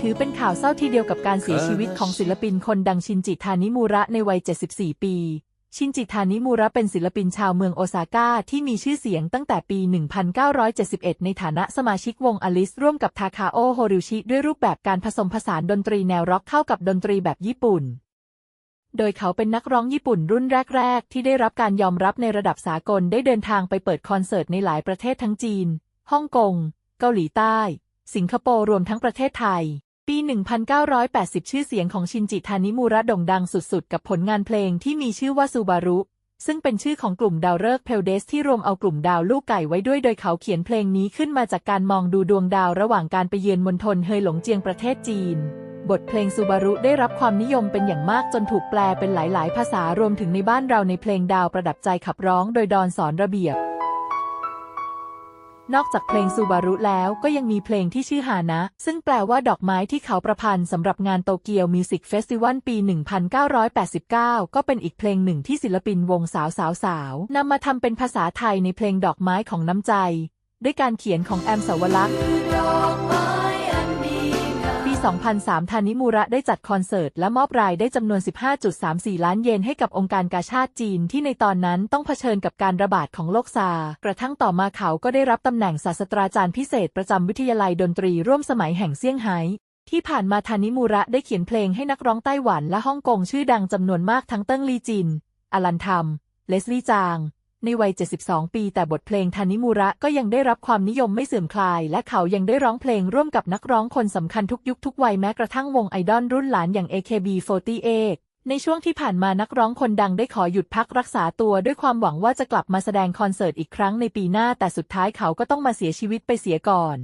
ถือเป็นข่าวเศร้าทีเดียวกับการเสียชีวิตของศิลปินคนดังชินจิทานิมูระในวัย 74 ปี ชินจิทานิมูระเป็นศิลปินชาวเมืองโอซาก้าที่มีชื่อเสียงตั้งแต่ปี 1971 ในฐานะสมาชิกวงอลิสร่วมกับทาคาโอโฮริชิ ด้วยรูปแบบการผสมผสานดนตรีแนวร็อกเข้ากับดนตรีแบบญี่ปุ่นโดยเขาเป็นนักร้องญี่ปุ่นรุ่นแรก ๆ ที่ได้รับการยอมรับในระดับสากลได้เดินทางไปเปิดคอนเสิร์ตในหลายประเทศทั้งจีน ฮ่องกง เกาหลีใต้ สิงคโปร์รวมทั้งประเทศไทย ปี 1980 ชื่อเสียงของชินจิทานิมูระโด่งดังสุดๆ กับผลงานเพลงที่มีชื่อว่าซูบารุ ซึ่งเป็นชื่อของกลุ่มดาวฤกษ์เพลเดสที่รวมเอากลุ่มดาวลูกไก่ไว้ด้วยโดยเขาเขียนเพลงนี้ขึ้นมาจากการมองดูดวงดาวระหว่างการไปเยือนมณฑลเฮยหลงเจียงประเทศจีนบทเพลงซูบารุได้รับความนิยมเป็นอย่างมากจนถูกแปลเป็นหลาย ๆ ภาษารวมถึงในบ้านเราในเพลงดาวประดับใจขับร้องโดยดอนสอนระเบียบ นอกจากเพลงซูบารุแล้วก็ยังมีเพลงที่ชื่อฮานะ ซึ่งแปลว่าดอกไม้ที่เขาประพันธ์สำหรับงานโตเกียวมิวสิกเฟสติวัลปี 1989 ก็เป็นอีกเพลงหนึ่งที่ศิลปินวงสาวสาวสาวนำมาทำเป็นภาษาไทยในเพลงดอกไม้ของน้ำใจ ด้วยการเขียนของแอมสาวลักษณ์ 2003ทานิมูระได้จัดคอนเสิร์ตและมอบรายได้จำนวน 15.34 ล้านเยนให้กับองค์การกาชาติจีนที่ในตอนนั้นต้องเผชิญกับการระบาดของโรคซาร์กระทั่งต่อมาเขาก็ได้รับตำแหน่งศาสตราจารย์พิเศษประจำวิทยาลัยดนตรีร่วมสมัยแห่งเซี่ยงไฮ้ที่ผ่านมาทานิมูระได้เขียนเพลงให้นักร้องไต้หวันและฮ่องกงชื่อดังจำนวนมากทั้งเติ้งลีจิน อลันทัมเลสลี่จาง ในวัย 72 ปี แต่บทเพลงทานิมูระก็ยังได้รับความนิยมไม่เสื่อมคลาย และเขายังได้ร้องเพลงร่วมกับนักร้องคนสำคัญทุกยุคทุกวัยแม้กระทั่งวงไอดอลรุ่นหลานอย่าง AKB48 ในช่วงที่ผ่านมานักร้องคนดังได้ขอหยุดพักรักษาตัวด้วยความหวังว่าจะกลับมาแสดงคอนเสิร์ตอีกครั้งในปีหน้าแต่สุดท้ายเขาก็ต้องมาเสียชีวิตไปเสียก่อน